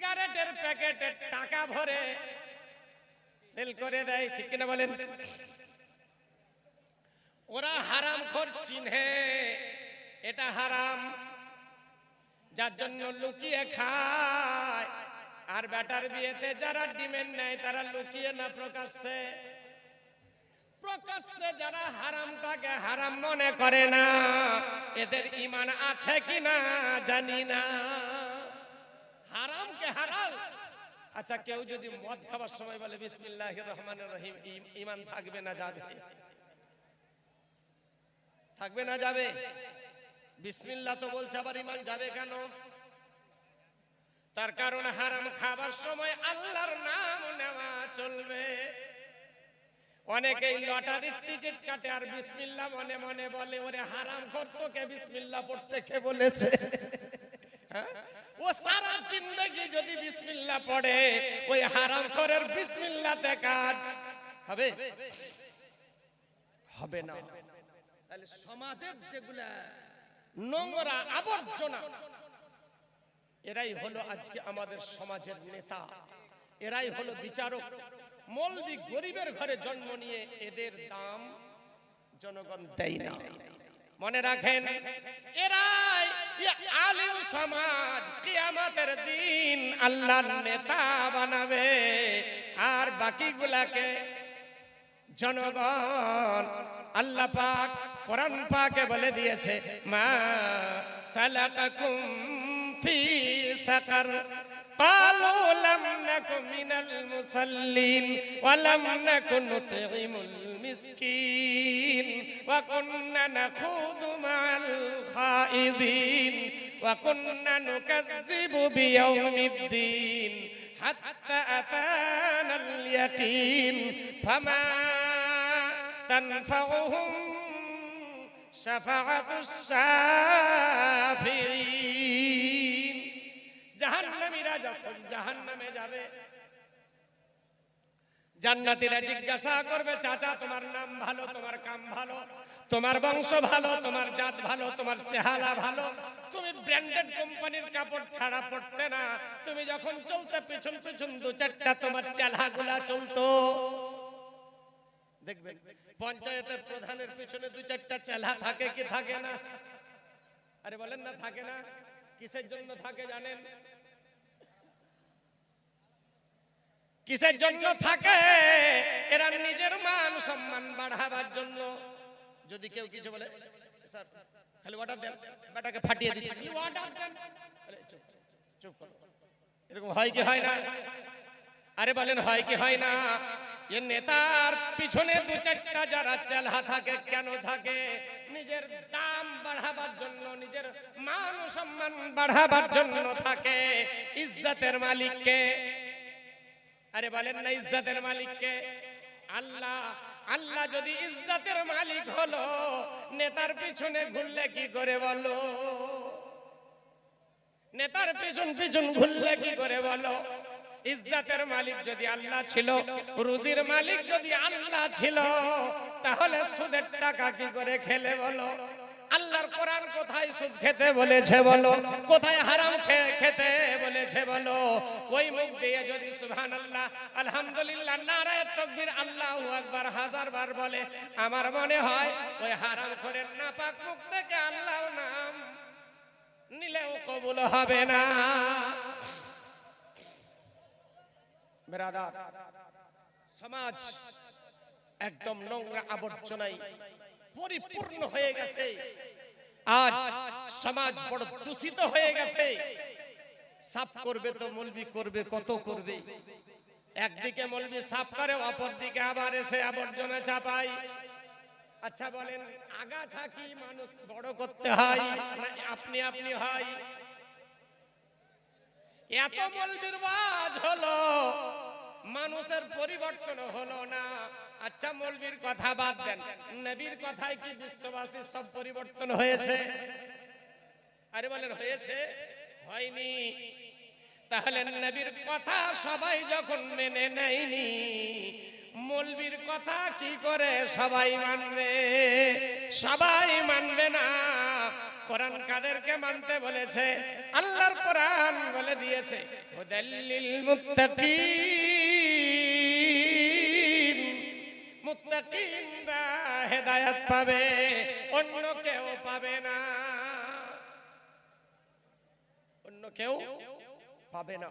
সিগারেটের প্যাকেটে টাকা ভরে সেল করে দেয়, ঠিক কিনা বলেন? ওরা হারাম চিনহে, এটা হারাম, যার জন্য লুকিয়ে খায়। আর ব্যাটার বিয়েতে যারা ডিমেন্ড নেয়, তারা লুকিয়ে না, প্রকাশ্যে। প্রকাশ্যে যারা হারামটাকে হারাম মনে করে না, এদের ইমান আছে কিনা জানি না। হারাল আচ্ছা কেউ যদি মদ খাবার সময় বলে বিসমিল্লাহ রহমানের রহিম ইমান থাকবে না যাবে? থাকবে না যাবে? বিসমিল্লাহ তো বলছে, আবার ইমান যাবে কেন? তার কারণ হারাম খাবার সময় আল্লাহর নাম নেওয়া চলবে। অনেকেই লটারির টিকিট কাটে আর বিসমিল্লাহ মনে মনে বলে, ওরে হারাম খোরকে বিসমিল্লাহ পড়তে কে বলেছে? হ্যাঁ? ও সারা জিন্দগি যদি বিসমিল্লাহ পড়ে, ওই হারাম বিসমিল্লাতে কাজ হবে? হবে না। তাহলে সমাজের যেগুলা নোংরা আবর্জনা, এরাই হলো আজকে আমাদের সমাজের নেতা। এরাই হলো বিচারক। মৌলবি গরিবের ঘরে জন্ম নিয়ে এদের দাম জনগণ দেয় না। মনে রাখেন, এরাই আলিম সমাজ, কিয়ামতের দিন আল্লাহর নেতা বানাবে। আর বাকিগুলাকে জনগণ আল্লাহ পাক, কোরআন পাকে বলে দিয়েছে, মা সালাকাকুম ফি সাকার। قالوا لم نك من المصلين ولم نك نطعم المسكين وكنا نخوض مع الخائضين وكنا نكذب بيوم الدين حتى أتانا اليقين فما تنفعهم شفاعة الشافعين জাহান্নামীরা যখন জাহান্নামে যাবে। জান্নাতীরা জিজ্ঞাসা করবে, চাচা, তোমার নাম ভালো, তোমার কাম ভালো, তোমার বংশ ভালো, তোমার জাত ভালো, তোমার চেহারা ভালো, তুমি ব্র্যান্ডেড কোম্পানির কাপড় ছাড়া পড়তে না, তুমি যখন চলতে পেছন পেছন দু চারটা তোমার চেহারাগুলা চলতো। দেখবেন, পঞ্চায়েতের প্রধানের পিছনে দু চারটা চেলা থাকে কি থাকে না? আরে বলেন না, থাকে না? কিসের জন্য থাকে জানেন? কিসের জন্য থাকে? এরা নিজের মান সম্মান বাড়াবার জন্য। যদি কেউ কিছু বলে স্যার খালি অর্ডার দেন বেটাকে ফাটিয়ে দিচ্ছি। অর্ডার দেন। চুপ, চুপ করো। এরকম হয় কি হয় না? আরে বলেন হয় কি হয় না? এ নেতার পিছনে দু চারটা যারা চেলা থাকে কেন থাকে? নিজের দাম বাড়াবার জন্য নিজের মান সম্মান বাড়াবার জন্য থাকে। ইজ্জতের মালিককে আরে বলেন না, ইজ্জতের মালিককে। আল্লাহ আল্লাহ যদি ইজ্জতের মালিক হলো, নেতার পিছনে ঘুরলে কি করে বলো? নেতার পিছন পিছন ঘুরলে কি করে বলো? ইজ্জতের মালিক যদি আল্লাহ ছিল, রুজির মালিক যদি আল্লাহ ছিল, তাহলে সুদের টাকা কি করে খেলে বলো? আল্লাহর কোরআন কোথায় সুদ খেতে বলেছে বলো? কোথায় হারাম খে- খেতে বলেছে বলো? ওই মুখ দিয়ে যদি সুবহানাল্লাহ আলহামদুলিল্লাহ নারায়ে তাকবীর আল্লাহু আকবার হাজার বার বলে আমার মনে হয় ওই হারাম করে নাপাক মুখ থেকে আল্লাহর নাম নিলেও কবুল হবে না। বেরাদার সমাজ একদম নোংরা আবর্জনায় পরিপূর্ণ হয়ে গেছে। আজ সমাজ বড় দূষিত হয়ে গেছে। সাফ করবে তো মলবি করবে কত করবে? একদিকে মলবি সাফ করে অপর দিকে আবার এসে আবর্জনা চাপায়। আচ্ছা বলেন আগাছা কি মানুষ বড় করতে হয়? আপনি আপনি হয়? এত মলবির বাজ হলো মানুষের পরিবর্তন হলো না। আচ্ছা মলবির কথা বাদ দেন। নবীর কথায় কি বিশ্ববাসীর সব পরিবর্তন হয়েছে? আরে বলেন, হয়েছে? হয়নি। তাহলে নবীর কথা সবাই যখন মেনে নেয়নি, মলবির কথা কি করে সবাই মানবে? সবাই মানবে না। কোরআন কাদেরকে মানতে বলেছে? আল্লাহর কোরআন বলে দিয়েছে মুত্তাকিন। মুত্তাকিনরা হেদায়েত পাবে অন্য কেউ পাবে না। অন্য কেউ পাবে না।